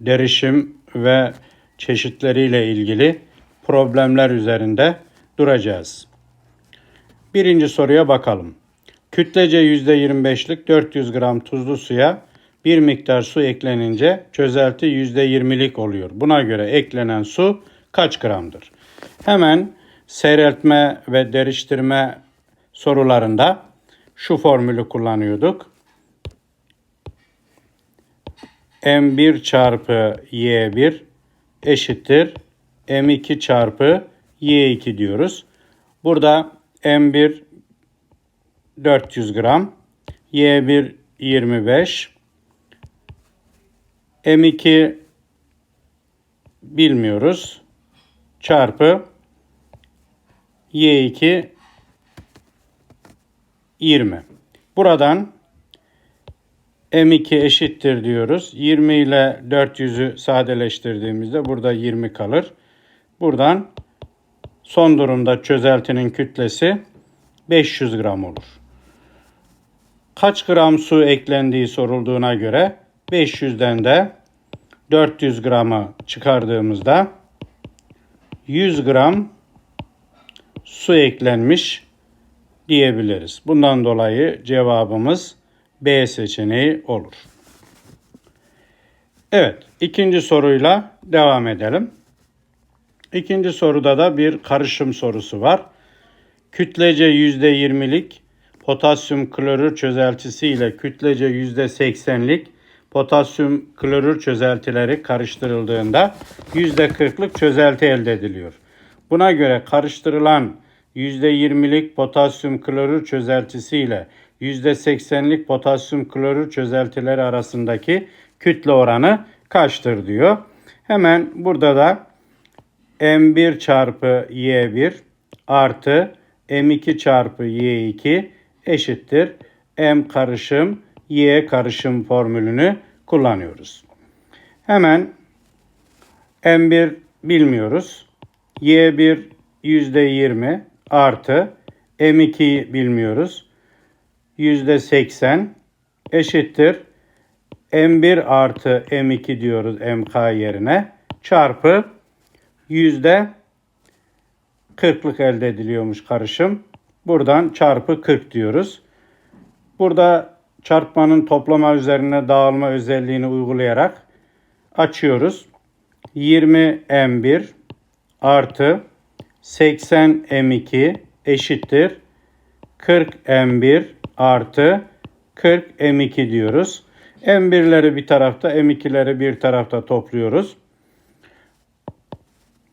derişim ve çeşitleriyle ilgili problemler üzerinde duracağız. Birinci soruya bakalım. Kütlece %25'lik 400 gram tuzlu suya bir miktar su eklenince çözelti %20'lik oluyor. Buna göre eklenen su kaç gramdır? Hemen seyreltme ve deriştirme sorularında şu formülü kullanıyorduk. M1 çarpı Y1 eşittir M2 çarpı Y2 diyoruz. Burada M1 400 gram, Y1 25, M2 bilmiyoruz. Çarpı Y2 20. Buradan M2 eşittir diyoruz. 20 ile 400'ü sadeleştirdiğimizde burada 20 kalır. Buradan son durumda çözeltinin kütlesi 500 gram olur. Kaç gram su eklendiği sorulduğuna göre 500'den de 400 gramı çıkardığımızda 100 gram su eklenmiş diyebiliriz. Bundan dolayı cevabımız B seçeneği olur. Evet, ikinci soruyla devam edelim. İkinci soruda da bir karışım sorusu var. Kütlece %20'lik potasyum klorür çözeltisi ile kütlece %80'lik potasyum klorür çözeltileri karıştırıldığında %40'lık çözelti elde ediliyor. Buna göre karıştırılan %20'lik potasyum klorür çözeltisi ile %80'lik potasyum klorür çözeltileri arasındaki kütle oranı kaçtır diyor. Hemen burada da M1 çarpı Y1 artı M2 çarpı Y2 eşittir M karışım Y karışım formülünü kullanıyoruz. Hemen M1 bilmiyoruz. Y1 %20 artı M2'yi bilmiyoruz. %80 eşittir M1 artı M2 diyoruz MK yerine çarpı yüzde 40'lık elde ediliyormuş karışım. Buradan çarpı 40 diyoruz. Burada çarpmanın toplama üzerine dağılma özelliğini uygulayarak açıyoruz. 20 M1 artı 80 M2 eşittir 40 M1 artı 40 M2 diyoruz. M1'leri bir tarafta, M2'leri bir tarafta topluyoruz.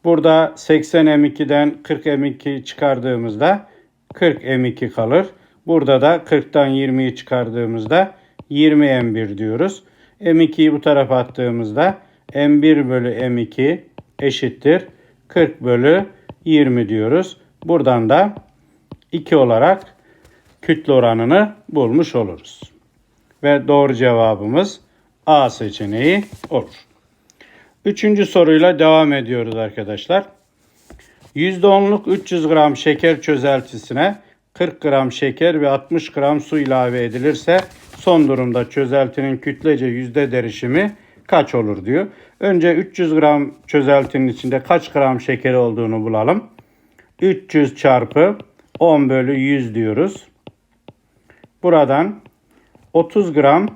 Burada 80 M2'den 40 M2 çıkardığımızda 40 M2 kalır. Burada da 40'tan 20'yi çıkardığımızda 20 M1 diyoruz. M2'yi bu tarafa attığımızda M1 bölü M2 eşittir 40 bölü 20 diyoruz. Buradan da 2 olarak kütle oranını bulmuş oluruz. Ve doğru cevabımız A seçeneği olur. Üçüncü soruyla devam ediyoruz arkadaşlar. %10'luk 300 gram şeker çözeltisine 40 gram şeker ve 60 gram su ilave edilirse son durumda çözeltinin kütlece yüzde derişimi kaç olur diyor. Önce 300 gram çözeltinin içinde kaç gram şeker olduğunu bulalım. 300 çarpı 10 bölü 100 diyoruz. Buradan 30 gram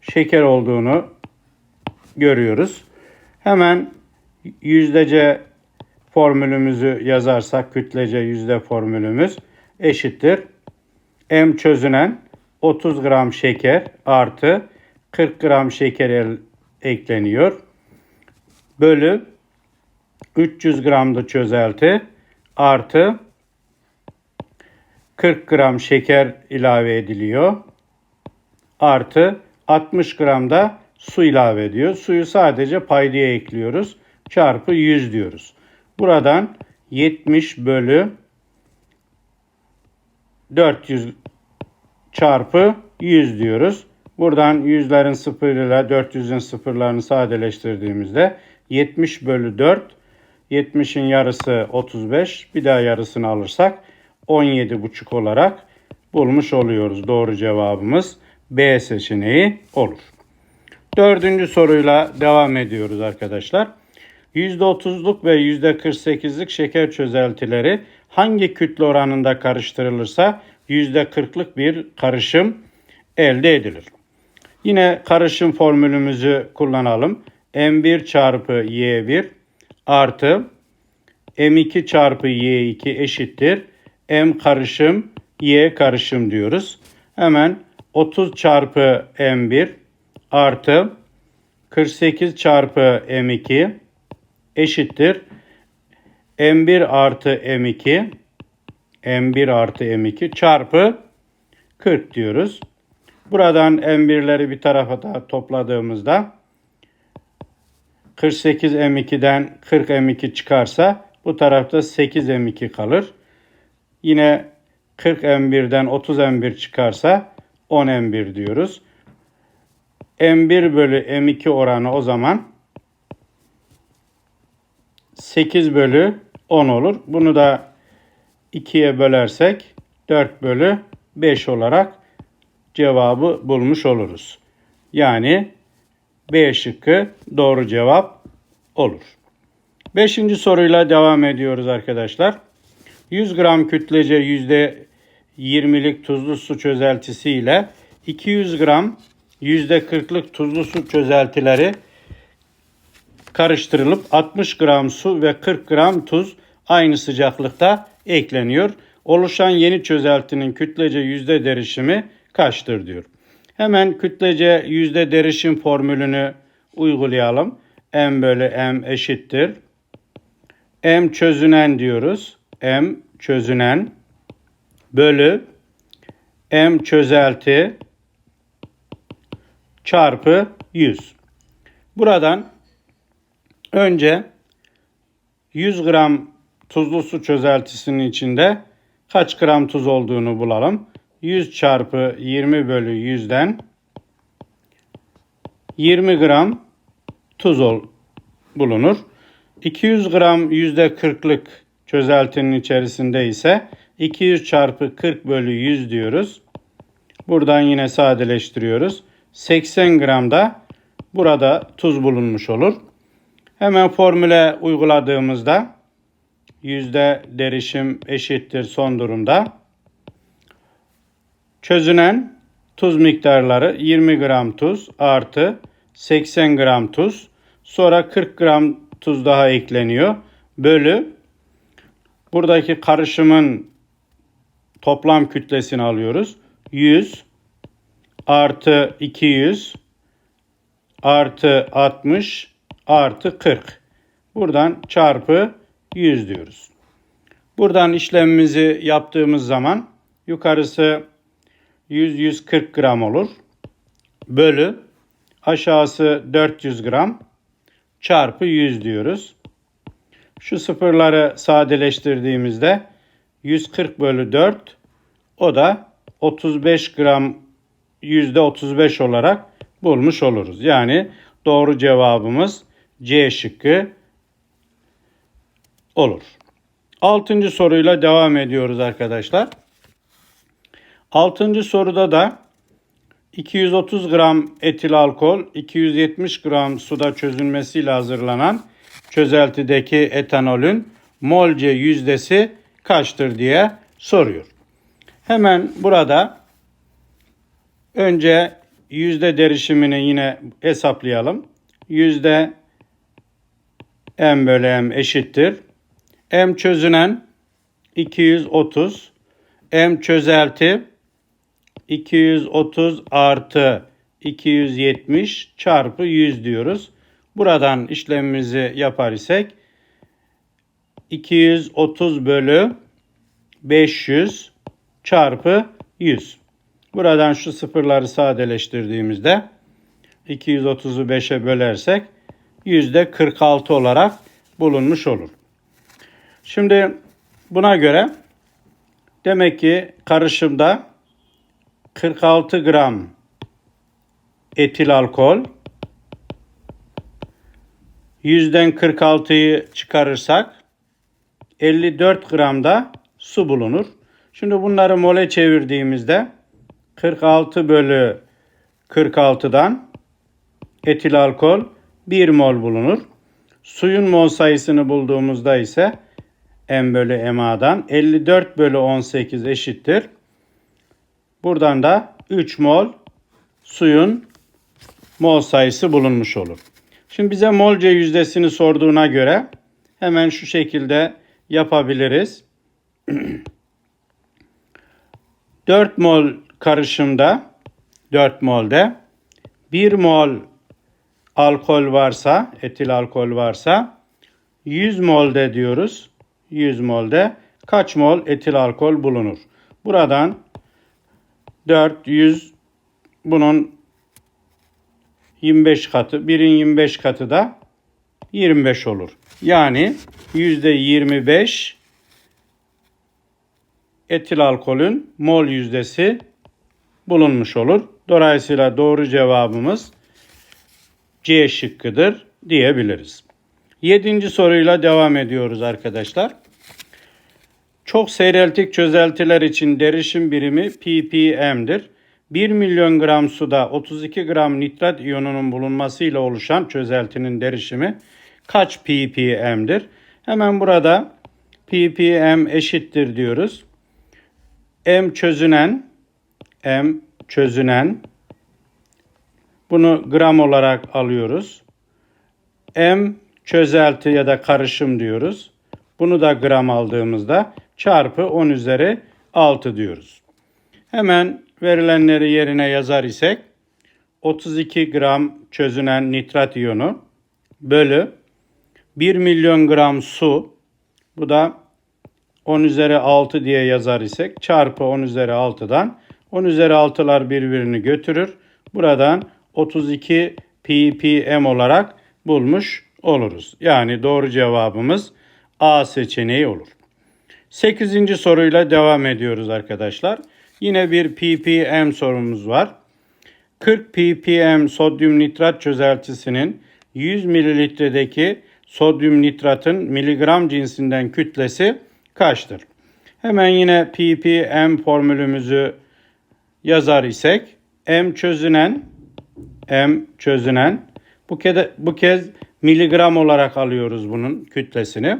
şeker olduğunu görüyoruz. Hemen yüzdece formülümüzü yazarsak kütlece yüzde formülümüz eşittir. M çözünen 30 gram şeker artı 40 gram şeker ekleniyor. Bölü 300 gramda çözelti artı 40 gram şeker ilave ediliyor. Artı 60 gram da su ilave ediyor. Suyu sadece paydaya ekliyoruz. Çarpı 100 diyoruz. Buradan 70 bölü 400 çarpı 100 diyoruz. Buradan yüzlerin sıfırıyla 400'ün sıfırlarını sadeleştirdiğimizde 70 bölü 4 70'in yarısı 35 bir daha yarısını alırsak 17,5 olarak bulmuş oluyoruz. Doğru cevabımız B seçeneği olur. Dördüncü soruyla devam ediyoruz arkadaşlar. %30'luk ve %48'lik şeker çözeltileri hangi kütle oranında karıştırılırsa %40'lık bir karışım elde edilir. Yine karışım formülümüzü kullanalım. M1 çarpı Y1 artı M2 çarpı Y2 eşittir. M karışım Y karışım diyoruz. Hemen 30 çarpı M1 artı 48 çarpı M2 eşittir. M1 artı M2 M1 artı M2 çarpı 40 diyoruz. Buradan M1'leri bir tarafa da topladığımızda 48 M2'den 40 M2 çıkarsa bu tarafta 8 M2 kalır. Yine 40 M1'den 30 M1 çıkarsa 10 M1 diyoruz. M1 bölü M2 oranı o zaman 8 bölü 10 olur. Bunu da 2'ye bölersek 4 bölü 5 olarak cevabı bulmuş oluruz. Yani B şıkkı doğru cevap olur. Beşinci soruyla devam ediyoruz arkadaşlar. 100 gram kütlece %20'lik tuzlu su çözeltisi ile 200 gram %40'lık tuzlu su çözeltileri karıştırılıp 60 gram su ve 40 gram tuz aynı sıcaklıkta ekleniyor. Oluşan yeni çözeltinin kütlece yüzde derişimi kaçtır diyor. Hemen kütlece yüzde derişim formülünü uygulayalım. M bölü M eşittir. M çözünen diyoruz. M çözünen bölü M çözelti çarpı 100. Buradan önce 100 gram tuzlu su çözeltisinin içinde kaç gram tuz olduğunu bulalım. 100 çarpı 20 bölü 100'den 20 gram tuz ol, bulunur. 200 gram %40'lık çözeltinin içerisinde ise 200 çarpı 40 bölü 100 diyoruz. Buradan yine sadeleştiriyoruz. 80 gram da burada tuz bulunmuş olur. Hemen formüle uyguladığımızda yüzde derişim eşittir son durumda. Çözünen tuz miktarları 20 gram tuz artı 80 gram tuz. Sonra 40 gram tuz daha ekleniyor. Bölü buradaki karışımın toplam kütlesini alıyoruz. 100 artı 200 artı 60 artı 40. Buradan çarpı 100 diyoruz. Buradan işlemimizi yaptığımız zaman yukarısı 100-140 gram olur. Bölü aşağısı 400 gram çarpı 100 diyoruz. Şu sıfırları sadeleştirdiğimizde 140 bölü 4 o da 35 gram yüzde 35 olarak bulmuş oluruz. Yani doğru cevabımız C şıkkı olur. Altıncı soruyla devam ediyoruz arkadaşlar. Altıncı soruda da 230 gram etil alkol, 270 gram suda çözülmesiyle hazırlanan çözeltideki etanolün molce yüzdesi kaçtır diye soruyor. Hemen burada önce yüzde derişimini yine hesaplayalım. Yüzde m bölü m eşittir. m çözünen 230. m çözelti 230 artı 270 çarpı 100 diyoruz. Buradan işlemimizi yapar isek 230 bölü 500 çarpı 100. Buradan şu sıfırları sadeleştirdiğimizde 230'u 5'e bölersek yüzde 46 olarak bulunmuş olur. Şimdi buna göre demek ki karışımda 46 gram etil alkol yüzden 46'yı çıkarırsak 54 gram da su bulunur. Şimdi bunları mole çevirdiğimizde 46 bölü 46'dan etil alkol 1 mol bulunur. Suyun mol sayısını bulduğumuzda ise M bölü MA'dan 54 bölü 18 eşittir. Buradan da 3 mol suyun mol sayısı bulunmuş olur. Şimdi bize molce yüzdesini sorduğuna göre hemen şu şekilde yapabiliriz. 4 mol karışımda 4 molde 1 mol alkol varsa, etil alkol varsa 100 molde diyoruz. 100 molde kaç mol etil alkol bulunur? Buradan 400 bunun 25 katı, birin 25 katı da 25 olur. Yani %25 etil alkolün mol yüzdesi bulunmuş olur. Dolayısıyla doğru cevabımız C şıkkıdır diyebiliriz. Yedinci soruyla devam ediyoruz arkadaşlar. Çok seyreltik çözeltiler için derişim birimi ppm'dir. 1 milyon gram suda 32 gram nitrat iyonunun bulunmasıyla oluşan çözeltinin derişimi kaç ppm'dir? Hemen burada ppm eşittir diyoruz. M çözünen M çözünen bunu gram olarak alıyoruz. M çözelti ya da karışım diyoruz. Bunu da gram aldığımızda çarpı 10 üzeri 6 diyoruz. Hemen verilenleri yerine yazar isek 32 gram çözünen nitrat iyonu bölü 1 milyon gram su bu da 10 üzeri 6 diye yazar isek çarpı 10 üzeri 6'dan 10 üzeri 6'lar birbirini götürür. Buradan 32 ppm olarak bulmuş oluruz. Yani doğru cevabımız A seçeneği olur. 8. soruyla devam ediyoruz arkadaşlar. Yine bir ppm sorumuz var. 40 ppm sodyum nitrat çözeltisinin 100 mililitredeki sodyum nitratın miligram cinsinden kütlesi kaçtır? Hemen yine ppm formülümüzü yazar isek m çözünen m çözünen bu kez, bu kez miligram olarak alıyoruz bunun kütlesini.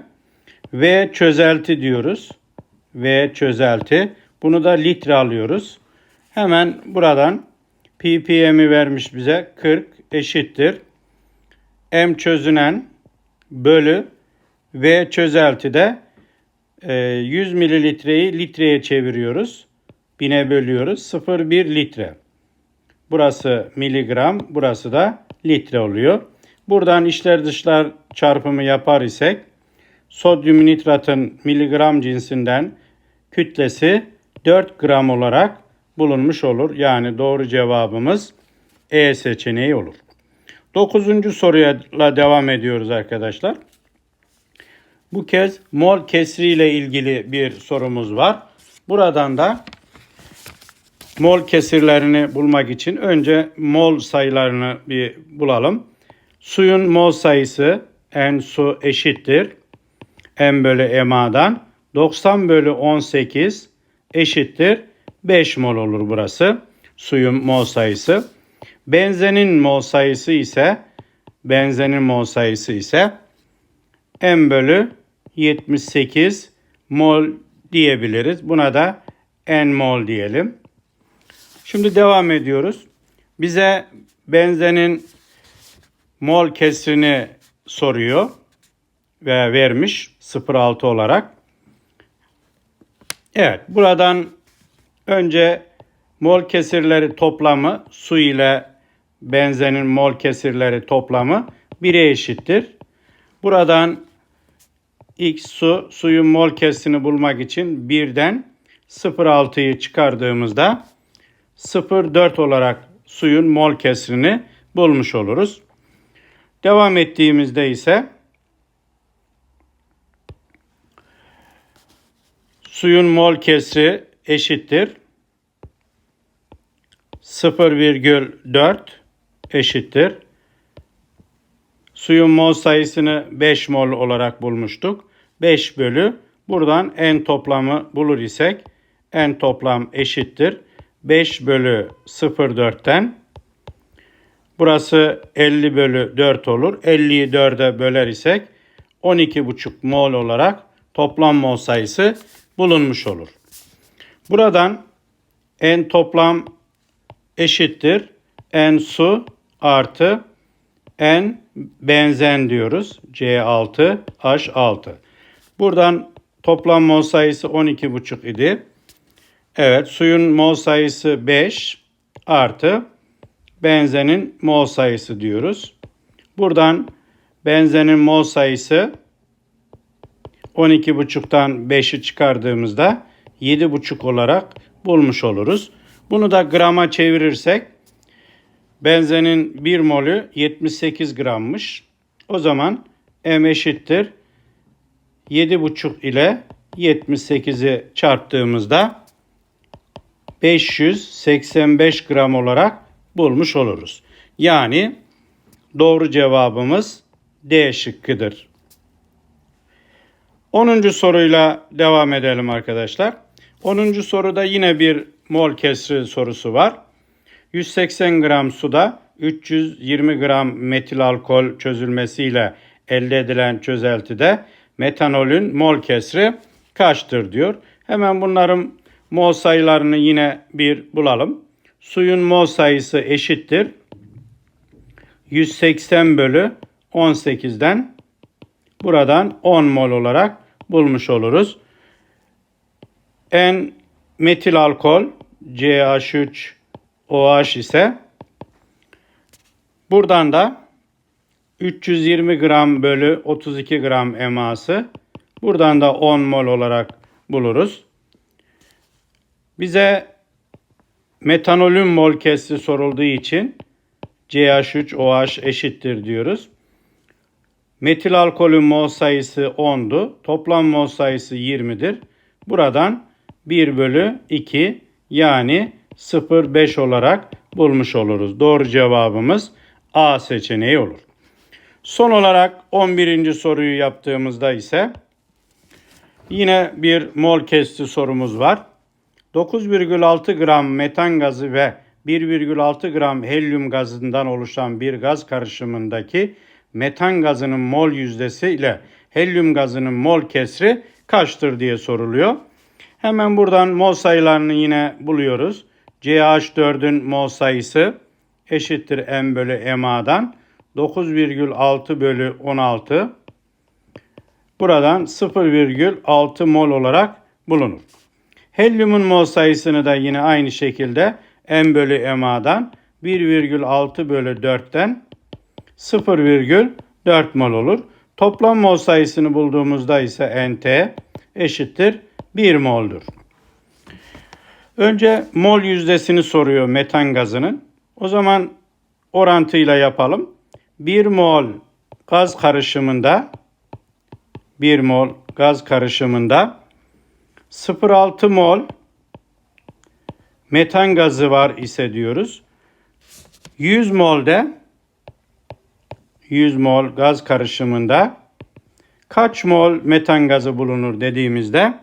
V çözelti diyoruz. V çözelti. Bunu da litre alıyoruz. Hemen buradan ppm'i vermiş bize 40 eşittir. M çözünen bölü V çözelti de 100 mililitreyi litreye çeviriyoruz. Bine bölüyoruz. 0,1 litre. Burası miligram, burası da litre oluyor. Buradan içler dışlar çarpımı yapar isek sodyum nitratın miligram cinsinden kütlesi 4 gram olarak bulunmuş olur. Yani doğru cevabımız E seçeneği olur. Dokuzuncu soruya devam ediyoruz arkadaşlar. Bu kez mol kesri ile ilgili bir sorumuz var. Buradan da mol kesirlerini bulmak için önce mol sayılarını bir bulalım. Suyun mol sayısı N su eşittir. M bölü MA'dan 90 bölü 18 eşittir. 5 mol olur burası. Suyun mol sayısı. Benzenin mol sayısı ise benzenin mol sayısı ise M bölü 78 mol diyebiliriz. Buna da N mol diyelim. Şimdi devam ediyoruz. Bize benzenin mol kesrini soruyor ve vermiş 0.6 olarak. Evet buradan önce mol kesirleri toplamı su ile benzenin mol kesirleri toplamı 1'e eşittir. Buradan X su suyun mol kesirini bulmak için 1'den 0.6'yı çıkardığımızda 0.4 olarak suyun mol kesrini bulmuş oluruz. Devam ettiğimizde ise suyun mol kesri eşittir 0,4 eşittir. Suyun mol sayısını 5 mol olarak bulmuştuk. 5 bölü buradan n toplamı bulur isek n toplam eşittir. 5 bölü 0,4'ten Burası 50 bölü 4 olur. 50'yi 4'e böler isek 12,5 mol olarak toplam mol sayısı bulunmuş olur. Buradan N toplam eşittir. N su artı N benzen diyoruz. C6 H6. Buradan toplam mol sayısı 12,5 idi. Evet suyun mol sayısı 5 artı benzenin mol sayısı diyoruz. Buradan benzenin mol sayısı 12,5'tan 5'i çıkardığımızda 7,5 olarak bulmuş oluruz. Bunu da grama çevirirsek benzenin 1 molü 78 grammış. O zaman M eşittir 7,5 ile 78'i çarptığımızda 585 gram olarak bulmuş oluruz. Yani doğru cevabımız D şıkkıdır. 10. soruyla devam edelim arkadaşlar. 10. soruda yine bir mol kesri sorusu var. 180 gram suda 320 gram metil alkol çözülmesiyle elde edilen çözeltide metanolün mol kesri kaçtır diyor. Hemen bunların mol sayılarını yine bir bulalım. Suyun mol sayısı eşittir. 180 bölü 18'den buradan 10 mol olarak bulmuş oluruz. En metil alkol CH3 OH ise buradan da 320 gram bölü 32 gram eması buradan da 10 mol olarak buluruz. Bize metanolün mol kesri sorulduğu için CH3OH eşittir diyoruz. Metil alkolün mol sayısı 10'du. Toplam mol sayısı 20'dir. Buradan 1 bölü 2 yani 0,5 olarak bulmuş oluruz. Doğru cevabımız A seçeneği olur. Son olarak 11. soruyu yaptığımızda ise yine bir mol kesti sorumuz var. 9,6 gram metan gazı ve 1,6 gram helyum gazından oluşan bir gaz karışımındaki metan gazının mol yüzdesi ile helyum gazının mol kesri kaçtır diye soruluyor. Hemen buradan mol sayılarını yine buluyoruz. CH4'ün mol sayısı eşittir M bölü MA'dan 9,6 bölü 16. Buradan 0,6 mol olarak bulunur. Helyumun mol sayısını da yine aynı şekilde M bölü MA'dan 1,6 bölü 4'ten 0,4 mol olur. Toplam mol sayısını bulduğumuzda ise NT eşittir 1 moldur. Önce mol yüzdesini soruyor metan gazının. O zaman orantıyla yapalım. 1 mol gaz karışımında 1 mol gaz karışımında 0,6 mol metan gazı var ise diyoruz. 100 molde 100 mol gaz karışımında kaç mol metan gazı bulunur dediğimizde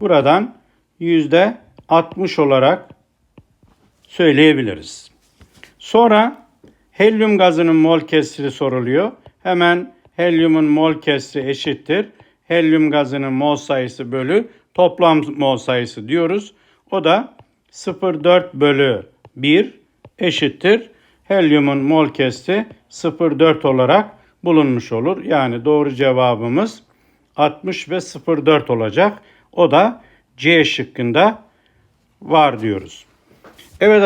buradan yüzde 60 olarak söyleyebiliriz. Sonra helyum gazının mol kesri soruluyor. Hemen helyumun mol kesri eşittir. Helyum gazının mol sayısı bölü toplam mol sayısı diyoruz. O da 0,4 bölü 1 eşittir. Helyumun mol kesri 0,4 olarak bulunmuş olur. Yani doğru cevabımız 60 ve 0,4 olacak. O da C şıkkında var diyoruz. Evet